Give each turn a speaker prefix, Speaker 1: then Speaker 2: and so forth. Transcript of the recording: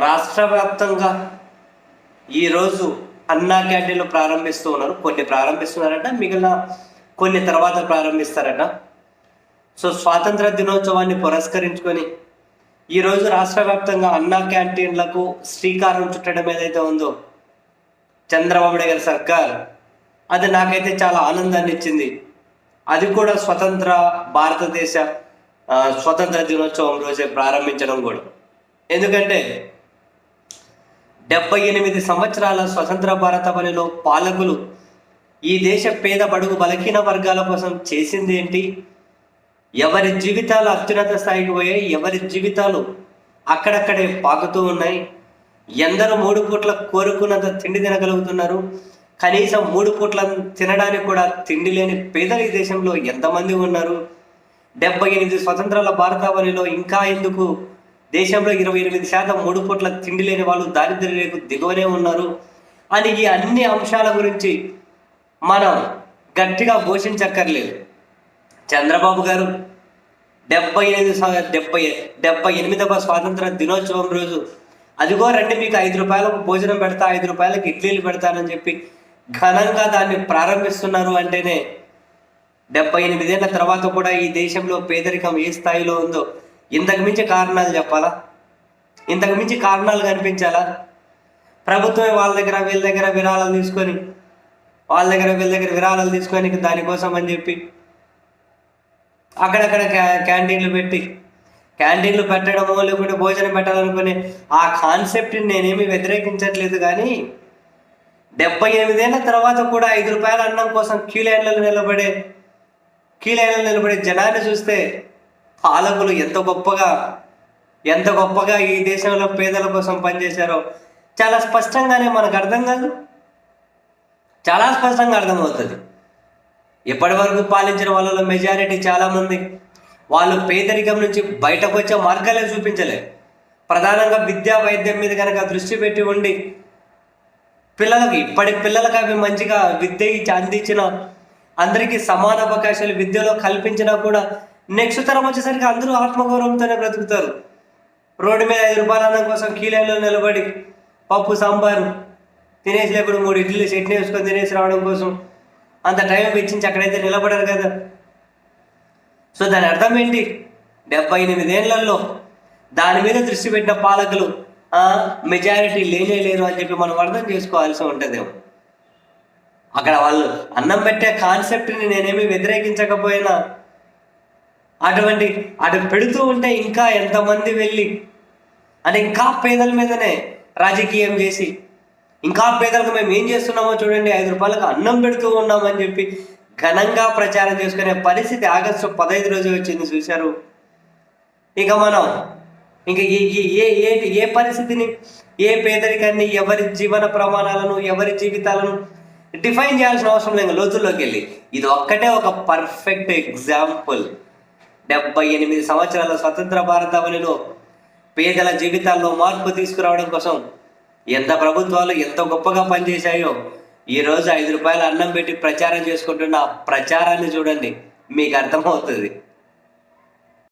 Speaker 1: రాష్ట్ర వ్యాప్తంగా ఈరోజు అన్నా క్యాంటీన్లు ప్రారంభిస్తూ ఉన్నారు. కొన్ని ప్రారంభిస్తున్నారట మిగిలిన కొన్ని తర్వాత ప్రారంభిస్తారట. సో స్వాతంత్ర దినోత్సవాన్ని పురస్కరించుకొని ఈరోజు రాష్ట్ర వ్యాప్తంగా అన్నా క్యాంటీన్లకు శ్రీకారం చుట్టడం ఏదైతే ఉందో చంద్రబాబు నాయుడు గారి సర్కార్ అది నాకైతే చాలా ఆనందాన్ని ఇచ్చింది అది కూడా స్వతంత్ర భారతదేశ స్వతంత్ర దినోత్సవం రోజే ప్రారంభించడం కూడా. ఎందుకంటే డెబ్బై ఎనిమిది సంవత్సరాల స్వతంత్ర భారతావనిలో పాలకులు ఈ దేశ పేద బడుగు బలహీన వర్గాల కోసం చేసింది ఏంటి? ఎవరి జీవితాలు అత్యున్నత స్థాయికి పోయాయి ఎవరి జీవితాలు అక్కడక్కడే పాకుతూ ఉన్నాయి. ఎందరూ మూడు పూట్ల కోరుకున్నంత తిండి తినగలుగుతున్నారు. కనీసం మూడు పూట్ల తినడానికి కూడా తిండి లేని పేదలు ఈ దేశంలో ఎంతమంది ఉన్నారు? డెబ్బై ఎనిమిది స్వతంత్రాల భారతావనిలో ఇంకా ఎందుకు దేశంలో ఇరవై ఎనిమిది శాతం మూడు పూట్ల తిండి లేని వాళ్ళు దారిద్ర్య రేఖకు దిగువనే ఉన్నారు. అని ఈ అన్ని అంశాల గురించి మనం గట్టిగా ఘోషించక్కర్లేదు. చంద్రబాబు గారు డెబ్బై ఎనిమిది డెబ్బై డెబ్బై ఎనిమిదవ స్వాతంత్ర దినోత్సవం రోజు అదిగో రండి మీకు ఐదు రూపాయలకు భోజనం పెడతా ఐదు రూపాయలకు ఇడ్లీలు పెడతానని చెప్పి ఘనంగా దాన్ని ప్రారంభిస్తున్నారు అంటేనే డెబ్బై ఎనిమిదేళ్ళ తర్వాత కూడా ఈ దేశంలో పేదరికం ఏ స్థాయిలో ఉందో ఇంతకు మించి కారణాలు చెప్పాలా? ఇంతకు మించి కారణాలు కనిపించాలా? ప్రభుత్వమే వాళ్ళ దగ్గర వీళ్ళ దగ్గర విరాళాలు తీసుకొని వాళ్ళ దగ్గర వీళ్ళ దగ్గర విరాళాలు తీసుకొని దానికోసం అని చెప్పి అక్కడక్కడ క్యా క్యాంటీన్లు పెట్టి క్యాంటీన్లు పెట్టడమో లేకుంటే భోజనం పెట్టాలనుకునే ఆ కాన్సెప్ట్ని నేనేమి వ్యతిరేకించట్లేదు కానీ డెబ్బై ఎనిమిదేళ్ళ తర్వాత కూడా ఐదు రూపాయల అన్నం కోసం క్యూ లైన్లలో నిలబడే క్యూ లైన్లలో నిలబడే జనాన్ని చూస్తే పాలకులు ఎంత గొప్పగా ఎంత గొప్పగా ఈ దేశంలో పేదల కోసం పనిచేశారో చాలా స్పష్టంగానే మనకు అర్థం కాదు. చాలా స్పష్టంగా అర్థమవుతుంది ఇప్పటి వరకు పాలించిన వాళ్ళలో మెజారిటీ చాలామంది వాళ్ళు పేదరికం నుంచి బయటకు వచ్చే మార్గాలే చూపించలేదు ప్రధానంగా విద్యా వైద్యం మీద కనుక దృష్టి పెట్టి ఉండి పిల్లలకి ఇప్పటి పిల్లలకి అవి మంచిగా విద్య ఇచ్చి అందించిన అందరికీ సమాన అవకాశాలు విద్యలో కల్పించినా కూడా నెక్స్ట్ తరం వచ్చేసరికి అందరూ ఆత్మగౌరవంతోనే బ్రతుకుతారు. రోడ్డు మీద ఐదు రూపాయల అన్నం కోసం కీలైన్లో నిలబడి పప్పు సాంబారు తినేసి లేకుండా మూడు ఇడ్లీ చట్నీ వేసుకొని తినేసి రావడం కోసం అంత టైం వెచ్చించి అక్కడైతే నిలబడరు కదా. సో దాని అర్థం ఏంటి? డెబ్బై ఎనిమిదేళ్ళలో దాని మీద దృష్టి పెట్టిన పాలకులు మెజారిటీ లేనే లేరు అని చెప్పి మనం అర్థం చేసుకోవాల్సి ఉంటుందేమో. అక్కడ వాళ్ళు అన్నం పెట్టే కాన్సెప్ట్ని నేనేమి వ్యతిరేకించకపోయినా అటువంటి అటు పెడుతూ ఉంటే ఇంకా ఎంతమంది వెళ్ళి అని ఇంకా పేదల మీదనే రాజకీయం చేసి ఇంకా పేదలకు మేము ఏం చేస్తున్నామో చూడండి ఐదు రూపాయలకు అన్నం పెడుతూ ఉన్నామని చెప్పి ఘనంగా ప్రచారం చేసుకునే పరిస్థితి ఆగస్టు పదహైదు రోజు వచ్చింది చూశారు. ఇక మనం ఇంకా ఏ ఏ- ఏ ఏ ఏ పరిస్థితిని ఏ పేదరికాన్ని ఎవరి జీవన ప్రమాణాలను ఎవరి జీవితాలను డిఫైన్ చేయాల్సిన అవసరం లేదు. లోతుల్లోకి వెళ్ళి. ఇది ఒక్కటే ఒక పర్ఫెక్ట్ ఎగ్జాంపుల్ డెబ్బై ఎనిమిది సంవత్సరాల స్వతంత్ర భారతావళిలో పేదల జీవితాల్లో మార్పు తీసుకురావడం కోసం ఎంత ప్రభుత్వాలు ఎంత గొప్పగా పనిచేశాయో ఈరోజు ఐదు రూపాయల అన్నం పెట్టి ప్రచారం చేసుకుంటున్న ప్రచారాన్ని చూడండి. మీకు అర్థమవుతుంది.